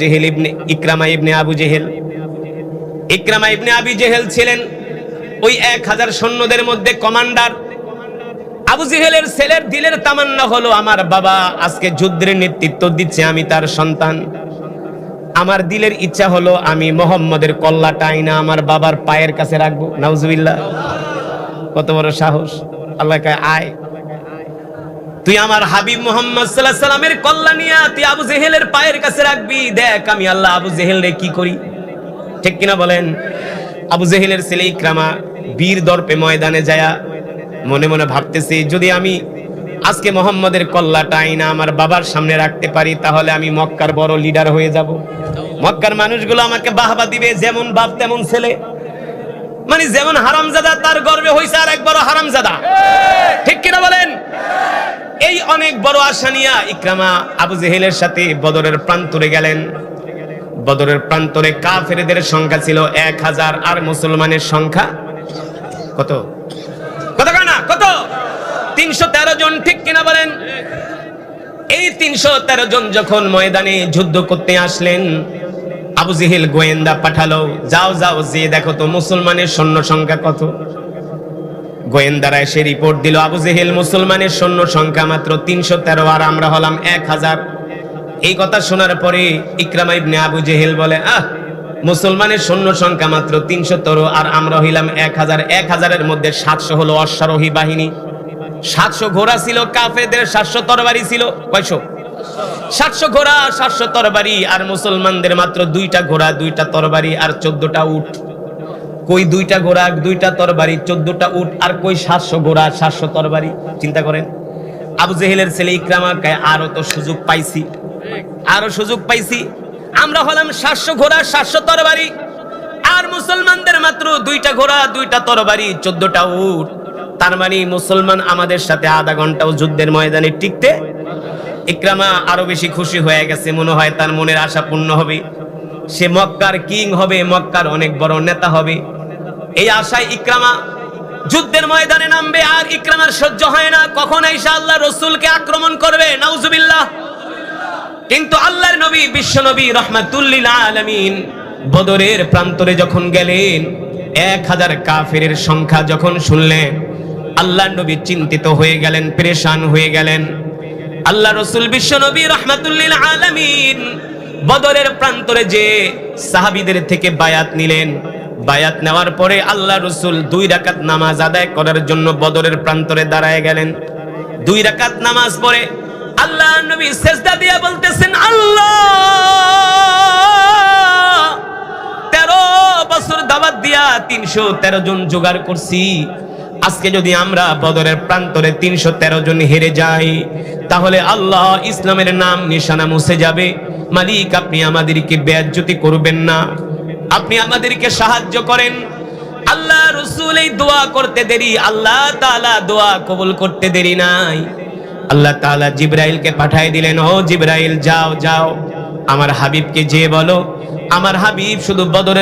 জেহেল ইবনে ইকরামা ইবনে আবু জেহেল। ইকরামা ইবনে আবি জেহেল ছিলেন ওই এক হাজার সৈন্যদের মধ্যে কমান্ডার। আবু জেহেলের ছেলের দিলের তামান্না হলো, আমার বাবা আজকে যুদ্ধের নেতৃত্ব দিচ্ছে, আমি তার সন্তান। আমার দিলের ইচ্ছা হলো, আমি মোহাম্মদের কল্লাটা আইনা আমার বাবার পায়ের কাছে রাখব। নাউজুবিল্লাহ, কত বড় সাহস। আল্লাহ আয়। তুই আমার হাবিব মোহাম্মদ সাল্লাহ সাল্লামের কল্লা নিয়া তুই আবু জেহেলের পায়ের কাছে রাখবি। দেখ, আমি আল্লাহ আবু জেহেল রে কি করি? ঠিক কিনা বলেন? আবু জেহেলের ছেলে ইকরামা বীর দর্পে ময়দানে যায়া মনে মনে ভাবতেছি, যদি আমি আজকে মোহাম্মদের কল্লাটা আইনা আমার বাবার সামনে রাখতে পারি, তাহলে আমি মক্কার বড় লিডার হয়ে যাব। মক্কার মানুষগুলো আমাকে বাহবা দিবে, যেমন বাপ তেমন ছেলে। মানে যেমন হারামজাদা, তার গর্বে হইছে আর এক বড় হারামজাদা ঠিক কিনা বলেন এই অনেক বড় আশা নিয়া ইকরামা আবু জেহেলের সাথে বদরের প্রান্তরে গেলেন। বদরের প্রান্তরে কাফেরদের সংখ্যা ছিল এক হাজার, আর মুসলমানের সংখ্যা কত? কত না? কত? তিনশো তেরো জন, ঠিক কিনা বলেন? এই তিনশো তেরো জন যখন ময়দানে যুদ্ধ করতে আসলেন, আবু জেহেল গোয়েন্দা পাঠালো, যাও যাও, যে দেখো তো মুসলমানের সৈন্য সংখ্যা কত? গোয়েন্দারা এসে রিপোর্ট দিল, আবু জেহেল মুসলমানের সৈন্য সংখ্যা মাত্র তিনশো তেরো আর আমরা হলাম এক হাজার। এই কথা শোনার পরে ইকরামা ইবনে আবু জেহেল বলে, আহ, মুসলমানের সৈন্য সংখ্যা মাত্র তিনশো তেরো আর আমরা হইলাম এক হাজার। এক হাজারের মধ্যে সাতশো হলো অশ্বারোহী বাহিনী। সাতশো ঘোড়া ছিল কাফেদের সাতশো তরবারি ছিল। কয়শো? সাতশো ঘোড়া, সাতশো তরবারি, আর মুসলমানদের মাত্র দুইটা ঘোড়া, দুইটা তরবারি আর চোদ্দটা উট। কই দুইটা ঘোড়া, দুইটা তরবারি, চোদ্দটা উট, আর কই সাতশো ঘোড়া, সাতশো তরবারি? চিন্তা করেন। আবু জেহেলের ছেলে ইকরামা কয় আরও তো সুযোগ পাইছি। আরও সুযোগ পাইছি। আমরা হলাম সাতশো ঘোড়া, সাতশো তরবারি। আর মুসলমানদের মাত্র দুইটা ঘোড়া, দুইটা তরবারি, চোদ্দটা উট। তার মানে মুসলমান আমাদের সাথে আধা ঘন্টাও যুদ্ধের ময়দানে টিকতে ইকরামা আরও বেশি খুশি হয়ে গেছে, মনে হয় তার মনের আশা পূর্ণ হবে। সে মক্কার কিং হবে, মক্কার অনেক বড় নেতা হবে। এই আশায় ইকরামা যুদ্ধের ময়দানে নামবে আর ইকরামার সহ্য হয় না। কখন ঈশা আল্লাহ রসুলকে আক্রমণ করবে? নাউজুবিল্লাহ। কিন্তু আল্লাহর নবী, বিশ্ব নবী রহমাতুল্লিল আলমিন বদরের প্রান্তরে যখন গেলেন, এক হাজার কাফের সংখ্যা যখন শুনলেন আল্লাহ নবী চিন্তিত হয়ে গেলেন, পরেশান হয়ে গেলেন। আল্লাহ রসুল, বিশ্ব নবী রহমাতুল্লিল আলমিন বদরের প্রান্তরে যে সাহাবিদের থেকে বায়াত নিলেন বায়াত নেওয়ার পরে আল্লাহ রসুল দুই রাকাত নামাজ আদায় করার জন্য বদরের প্রান্তরে দাঁড়ায় গেলেন। দুই রাকাত নামাজ পড়ে আল্লাহ নবী সেজদা দিয়ে বলতেছেন, আল্লাহ, তেরো বছর দাবাত দিয়া তিনশো তেরো জন জোগাড় করছি। আজকে যদি আমরা বদরের প্রান্তরে তিনশো তেরো জন হেরে যাই, তাহলে আল্লাহ ইসলামের নাম নিশানা মুছে যাবে। মালিক, আপনি আমাদেরকে বেয়াজ্জতি করবেন না। আপনি আমাদেরকে সাহায্য করেন। আল্লাহ রসুল এই দোয়া করতে দেরি, আল্লাহ তালা দোয়া কবুল করতে দেরি নাই। আল্লাহ তালা জিব্রাইল কে পাঠাই দিলেন, ও জিব্রাইল, যাও যাও। আমার হাবিবকে যে বলো। আমার হাবিব শুধু বদরের